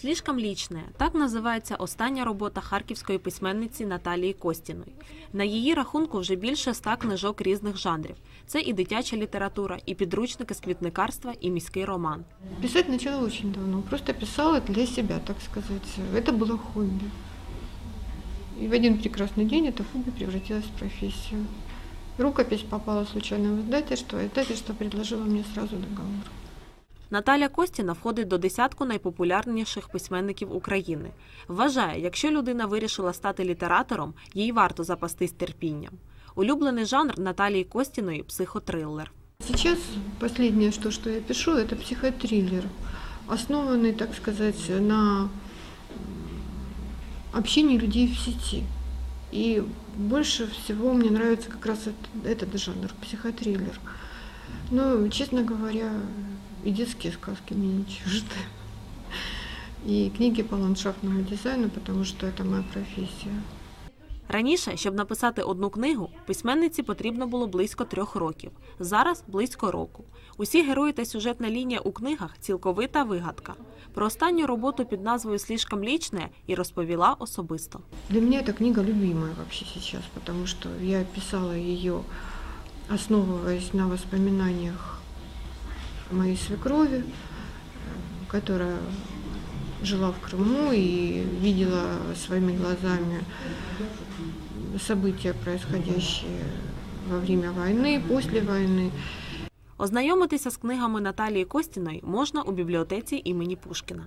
Слишком лічне так називається остання робота харківської письменниці Наталії Костіної. На її рахунку вже більше ста книжок різних жанрів. Це і дитяча література, і підручники з квітникарства, і міський роман. Писать начала очень давно. Просто писала для себя, так сказать. Это было хобби. И в один прекрасный день это хобби превратилось в профессию. Рукопись попала случайно в издательство, и издательство предложило мне сразу договор. Наталя Костіна входить до десятку найпопулярніших письменників України. Вважає, якщо людина вирішила стати літератором, їй варто запастись терпінням. Улюблений жанр Наталії Костіної психотрилер. Сейчас последнее, что, что я пишу, это психотриллер, основанный, так сказать, на м, общении людей в сети. И больше всего мне нравится как раз этот, этот жанр, психотриллер. Но, честно говоря, и детские сказки мне не чужды. И книги по ландшафтному дизайну, потому что это моя профессия. Раніше, щоб написати одну книгу, письменниці потрібно було близько трьох років. Зараз близько року. Усі герої та сюжетна лінія у книгах цілковита вигадка. Про останню роботу під назвою Слишком лічне і розповіла особисто. Для меня эта книга любимая вообще сейчас, потому что я писала ее, основываясь на воспоминаниях моей свекрови, э, которая жила в Крыму и видела своими глазами события, происходящие во время войны, после войны. Ознайомитися з книгами Наталії Костіної можна у бібліотеці імені Пушкіна.